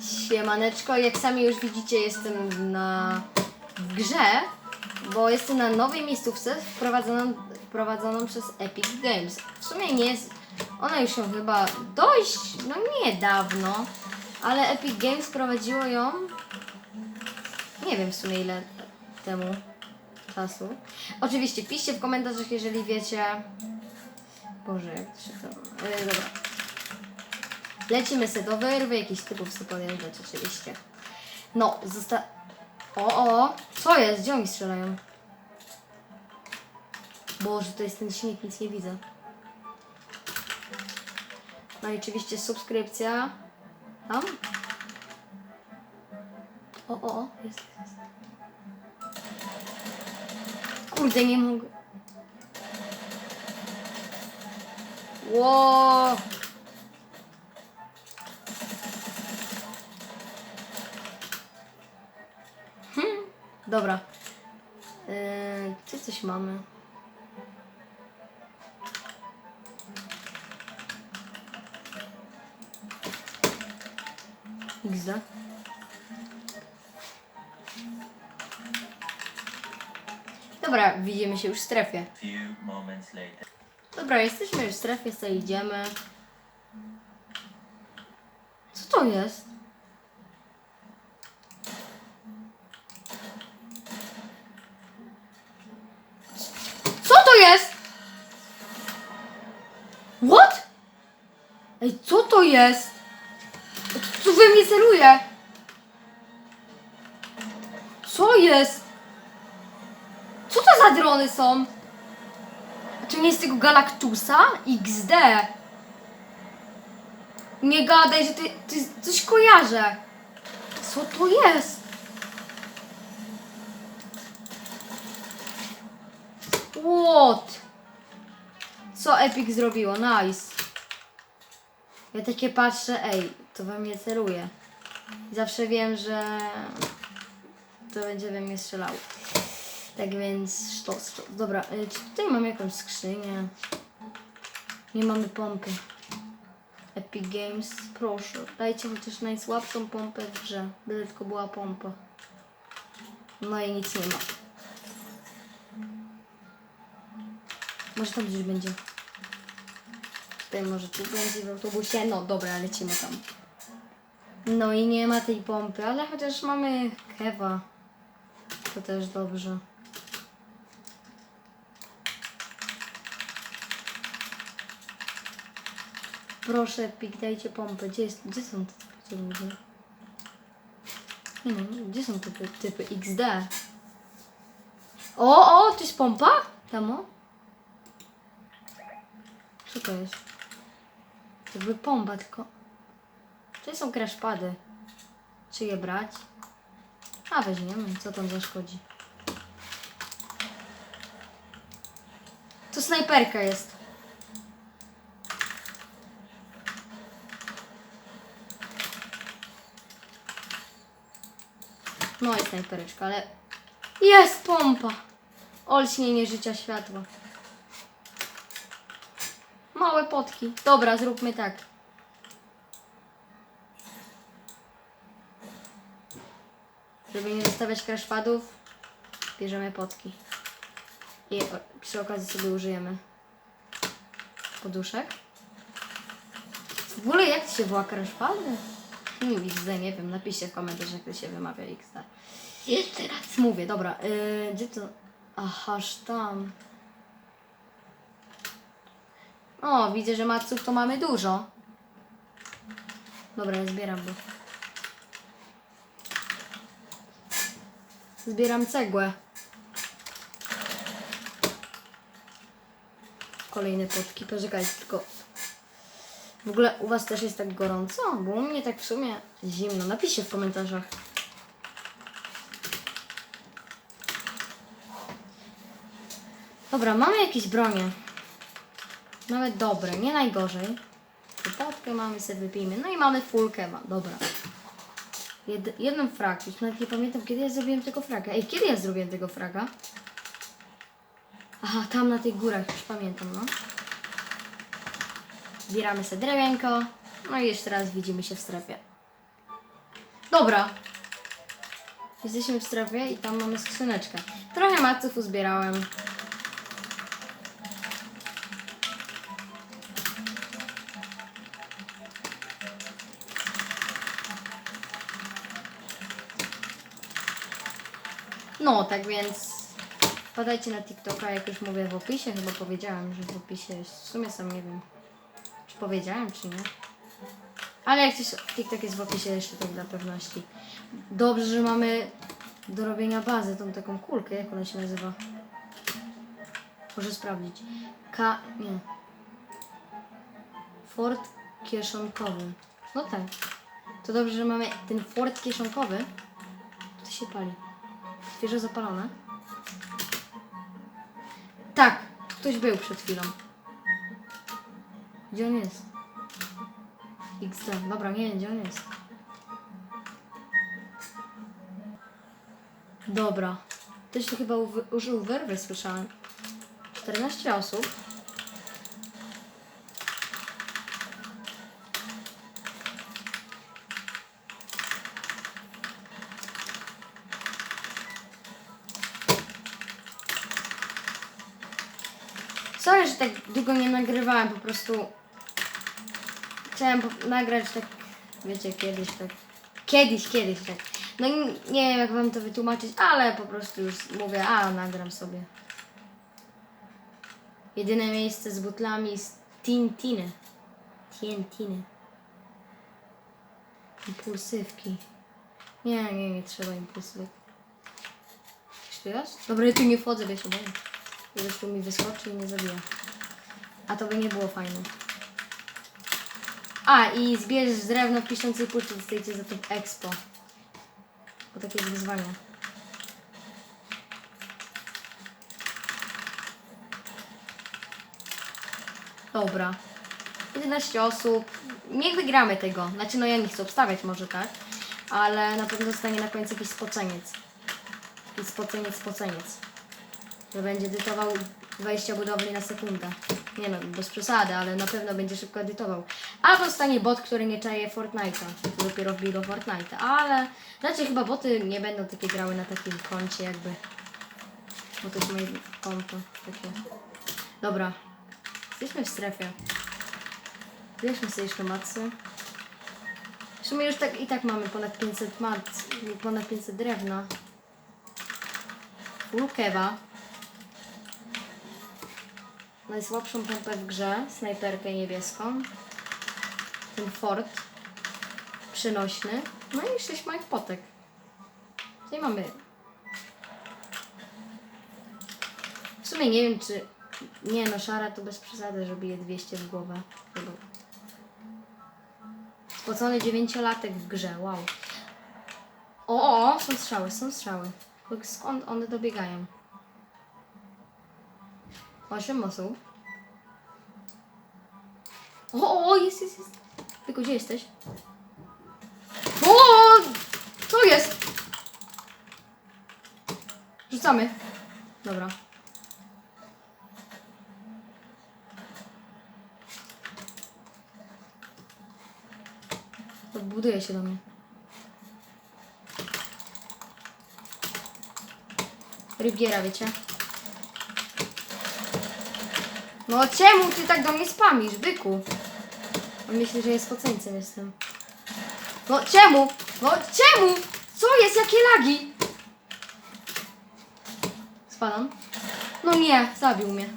Siemaneczko, jak sami już widzicie jestem na w grze, bo jestem na nowej miejscówce wprowadzoną, wprowadzoną przez Epic Games. W sumie nie jest, ona już ją chyba dość, no niedawno, ale Epic Games wprowadziło ją, nie wiem w sumie ile temu czasu. Oczywiście piszcie w komentarzach, jeżeli wiecie, Boże, jak się to, e, dobra. Lecimy sobie do wyrwy, jakichś typów sobie podjeżdżać oczywiście. No, zosta... O, o, co jest? Gdzie oni strzelają? Boże, to jest ten śnieg, nic nie widzę. No i oczywiście subskrypcja. Tam? O, o, o, jest, jest. Kurde, nie mogę. Ło! Dobra. Yy, czy coś mamy? XD. Dobra, widzimy się już w strefie. Dobra, jesteśmy już w strefie, co idziemy. Co to jest? Ej, co to jest? Co we mnie celuje? Co jest? Co to za drony są? A to nie jest tego Galactusa? XD. Nie gadaj, że ty, ty coś kojarzę. Co to jest? What? Co Epic zrobiło? Nice. Ja takie patrzę, ej, to we mnie celuje. Zawsze wiem, że to będzie we mnie strzelało. Tak więc sztos, sztos. Dobra, y, czy tutaj mamy jakąś skrzynię? Nie mamy pompy. Epic Games, proszę, dajcie chociaż najsłabszą pompę w grze. Byle tylko była pompa. No i nic nie ma. Może tam gdzieś będzie. Tutaj może tu będzie w autobusie. No dobra, lecimy tam. No i nie ma tej pompy, ale chociaż mamy kewa. To też dobrze. Proszę, pik, dajcie pompę. Gdzie, jest, gdzie są te ludzie? Nie no, gdzie są typy, typy XD? O, o, to jest pompa? Tam o? Co to jest? Jakby pompa, tylko... To są crashpady. Czy je brać? A weźmiemy, co tam zaszkodzi. To snajperka jest. No i snajpereczka, ale... Jest pompa! Olśnienie życia światła. Małe potki. Dobra, zróbmy tak. Żeby nie zostawiać crashpadów, bierzemy potki. I przy okazji sobie użyjemy poduszek. W ogóle jak się woła crashpady? Hmm, XD, nie wiem, napiszcie w komentarzach, jak to się wymawia XD. Jeszcze raz. Mówię, dobra, yy, gdzie to? Aha, aż tam. O, widzę, że maców to mamy dużo. Dobra, zbieram go. Zbieram cegłę. Kolejne potki, poczekajcie tylko. W ogóle u was też jest tak gorąco? Bo u mnie tak w sumie zimno. Napiszcie w komentarzach. Dobra, mamy jakieś bronie. Nawet dobre, nie najgorzej. Potkę mamy sobie wypijmy. No i mamy full kema, dobra. Jed, jedną frag, już nawet nie pamiętam kiedy ja zrobiłem tego fraga. Ej, kiedy ja zrobiłem tego fraga? Aha, tam na tych górach, już pamiętam, no. Zbieramy sobie drewienko. No i jeszcze raz widzimy się w strefie. Dobra. Jesteśmy w strefie i tam mamy skrzyneczkę. Trochę maców uzbierałem. No, tak więc Podajcie na TikToka, jak już mówię w opisie, chyba powiedziałem, że w opisie jest. W sumie sam nie wiem, czy powiedziałem, czy nie. Ale jak coś TikTok jest w opisie jeszcze tak dla pewności. Dobrze, że mamy do robienia bazy, tą taką kulkę, jak ona się nazywa. Może sprawdzić. K... nie. Fort kieszonkowy. No tak. To dobrze, że mamy ten fort kieszonkowy. To się pali. Świeżo zapalone. Tak, ktoś był przed chwilą. Gdzie on jest? XD. Dobra, nie wiem, gdzie on jest. Dobra. Ktoś tu chyba użył wyrwy, słyszałem. 14 osób. Tak długo nie nagrywałem, po prostu chciałem nagrać tak, wiecie, kiedyś tak, kiedyś, kiedyś tak. No i nie wiem jak wam to wytłumaczyć, ale po prostu już mówię, a nagram sobie. Jedyne miejsce z butlami z Tintiny. Tintiny. Impulsywki. Nie, nie, nie trzeba impulsywek. Tu jest? Dobra, ja tu nie wchodzę, bo ja się boję. Tu mi wyskoczy i nie zabija. A to by nie było fajne. A, i zbierz drewno w piszącej puszczy, dostajecie za to expo. Bo takie jest wyzwanie. Dobra. 11 osób. Niech wygramy tego. Znaczy, no ja nie chcę obstawiać może tak. Ale na pewno zostanie na końcu jakiś spoceniec. Jakiś spoceniec, spoceniec że będzie edytował 20 budowli na sekundę. Nie no, bez przesady, ale na pewno będzie szybko edytował. Albo stanie bot, który nie czaje Fortnite'a. Dopiero wbij do Fortnite'a, ale znaczy chyba boty nie będą takie grały na takim koncie jakby. Bo to jest moje konto takie. Dobra. Jesteśmy w strefie. Bierzmy sobie jeszcze macy. W sumie już tak i tak mamy ponad 500 mat, ponad 500 drewna. Full. Najsłabszą pompę w grze, snajperkę niebieską. Ten fort przynośny. No i 6 małych potek. Tutaj mamy. W sumie nie wiem czy. Nie no, szara to bez przesady, żeby je 200 w głowę. Spocony dziewięciolatek w grze, wow. O, o, są strzały, są strzały. Skąd one dobiegają? Osiem osób. O, o, jest, jest, jest. Tylko gdzie jesteś? O, co jest? Rzucamy. Dobra. Odbuduje się do mnie. Riviera, wiecie? No czemu ty tak do mnie spamisz, byku? On myśli, że jest poceńcem jestem. No czemu? No czemu? Co jest? Jakie lagi? Spadam. No nie, zabił mnie.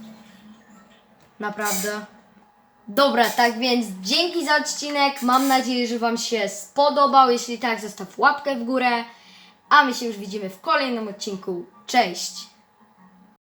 Naprawdę. Dobra, tak więc dzięki za odcinek. Mam nadzieję, że Wam się spodobał. Jeśli tak, zostaw łapkę w górę. A my się już widzimy w kolejnym odcinku. Cześć!